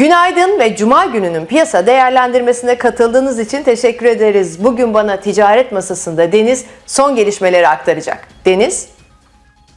Günaydın ve Cuma gününün piyasa değerlendirmesine katıldığınız için teşekkür ederiz. Bugün bana ticaret masasında Deniz son gelişmeleri aktaracak. Deniz,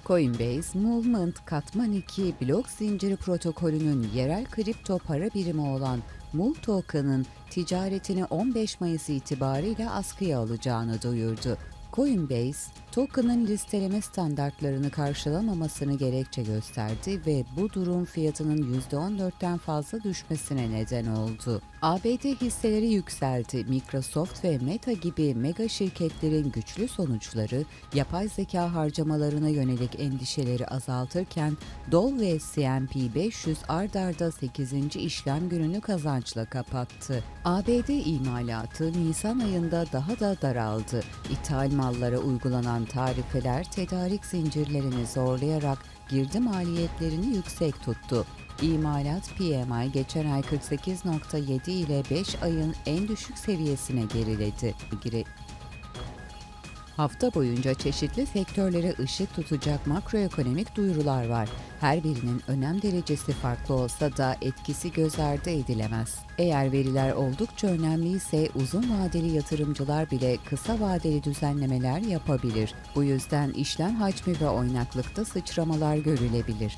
Coinbase, Movement Katman 2 blok zinciri protokolünün yerel kripto para birimi olan MUL token'ın ticaretini 15 Mayıs itibariyle askıya alacağını duyurdu. Coinbase, token'ın listeleme standartlarını karşılamamasını gerekçe gösterdi ve bu durum fiyatının %14'ten fazla düşmesine neden oldu. ABD hisseleri yükseldi. Microsoft ve Meta gibi mega şirketlerin güçlü sonuçları yapay zeka harcamalarına yönelik endişeleri azaltırken Dow ve S&P 500 ard arda 8. işlem gününü kazançla kapattı. ABD imalatı Nisan ayında daha da daraldı. İthal mallara uygulanan tarifeler tedarik zincirlerini zorlayarak girdi maliyetlerini yüksek tuttu. İmalat PMI geçen ay 48.7 ile 5 ayın en düşük seviyesine geriledi. Hafta boyunca çeşitli sektörlere ışık tutacak makroekonomik duyurular var. Her birinin önem derecesi farklı olsa da etkisi göz ardı edilemez. Eğer veriler oldukça önemliyse uzun vadeli yatırımcılar bile kısa vadeli düzenlemeler yapabilir. Bu yüzden işlem hacmi ve oynaklıkta sıçramalar görülebilir.